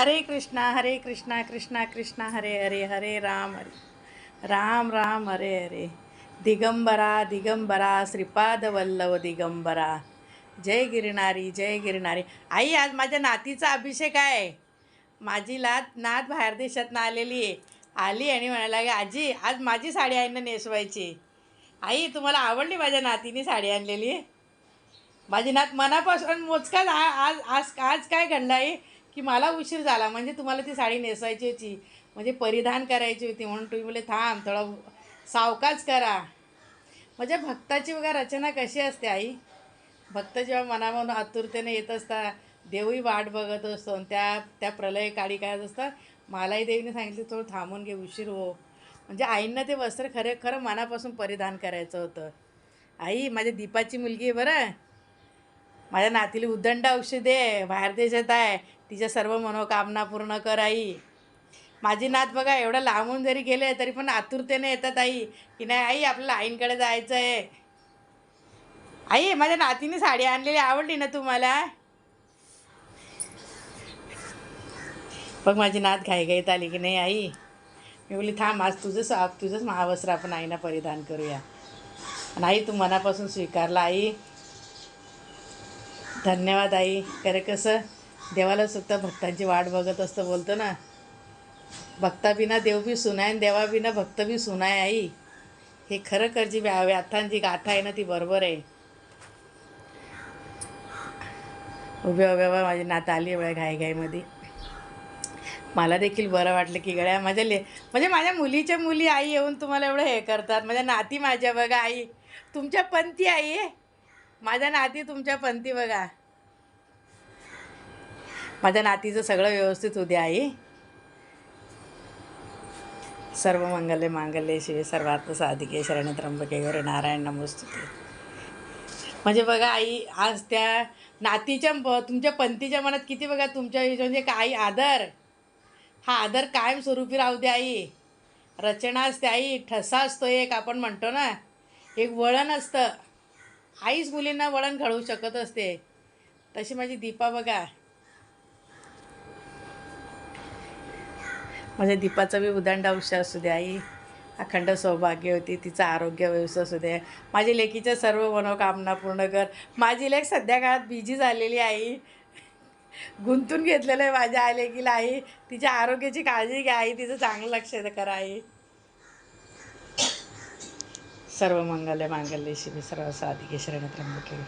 हरे कृष्णा हरे कृष्णा कृष्णा कृष्णा हरे हरे हरे राम हरे। राम राम हरे हरे। दिगंबरा दिगंबरा श्रीपाद वल्लभ दिगंबरा। जय गिरणारी जय गिरणारी आई आज माझ्या नातीचा अभिषेक आहे. माझी लात नात बाहेर देशातनं आलेली आहे. आली आणि म्हणायला की आजी आज माझी साडी आहे ना नेसवायची. आई तुम्हाला आवडली माझ्या नातीने साडी आणलेली? माझी नात मनापासून मोजकाच आज आज आज काय घडलं आहे की मला उशीर झाला म्हणजे तुम्हाला ती साडी नेसायची होती. म्हणजे परिधान करायची होती म्हणून तुम्ही बोले थांब थोडं सावकाच करा. म्हणजे भक्ताची बघा रचना कशी असते आई. भक्त जेव्हा मनामधून आतुरतेने येत असता देवही वाट बघत असतो आणि त्या त्या प्रलय काळी काय असतात. मलाही देवीने सांगितलं थोडं थांबून घे उशीर हो. म्हणजे आईंना ते वस्त्र खरे खरं मनापासून परिधान करायचं होतं. आई माझ्या दीपाची मुलगी आहे बरं. माझ्या नातीला उदंड औषध आहे बाहेर देशात आहे. तिच्या सर्व मनोकामना पूर्ण कर आई. माझी नात बघा एवढं लांबून जरी गेले तरी पण आतुरतेने येतात आई. की नाही आई आपल्याला आईंकडे जायचं आहे आई माझ्या नातीने साडी आणलेली आवडली ना तुम्हाला बघ माझी नात घाईघाईत आली की नाही आई? मी बोली थांब आज तुझंच तुझंच महावस्त्र आपण आईना परिधान करूया. आणि आई तू मनापासून स्वीकारला आई. धन्यवाद आई. खरं कसं देवाला सुद्धा भक्तांची वाट बघत असतं बोलतो ना. भक्ताबिना देव बी सुनाय आणि देवा बिना भक्त बी सुनाय आई. हे खरं कर जी व्याथान जी गाथा आहे ना ती बरोबर आहे. उभ्या उभ्या उभ्या माझी नात आली एवढ्या घाईघाईमध्ये मला देखील बरं वाटलं की गड्या माझ्या ले म्हणजे माझ्या मुलीच्या मुली आई येऊन तुम्हाला एवढं हे करतात. माझ्या नाती माझ्या बघा आई. तुमच्या पंथी आई माझ्या नाती तुमच्या पंथी बघा. माझ्या नातीचं सगळं व्यवस्थित उद्या आई. सर्व मंगल्य मांगल्य शिवे सर्वार्थ साधिके शरण त्र्यंबके गौरी नारायण नमोस्तुते. म्हणजे बघा आई आज त्या नातीच्या प- तुमच्या पंथीच्या मनात किती बघा तुमच्या म्हणजे काही आदर. हा आदर कायमस्वरूपी राहू दे आई. रचना असते आई. ठसा असतो एक आपण म्हणतो ना. एक वळण असतं. आईच मुलींना वळण घडवू शकत असते. तशी माझी दीपा बघा. माझ्या दीपाचं बी उदंड आयुष्य असू दे आई. अखंड सौभाग्य होती तिचं आरोग्य व्यवस्था असू दे. माझ्या लेकीच्या सर्व मनोकामना पूर्ण कर. माझी लेख सध्या काळात बिझी झालेली आई. गुंतून घेतलेलं आहे माझ्या आई लेकीला आई. तिच्या आरोग्याची काळजी घ्या आई तिचं चांगलं लक्ष करा आई. सर्व मंगल मांगल्य शिव सर्व साधिके शरण त्र्यंबके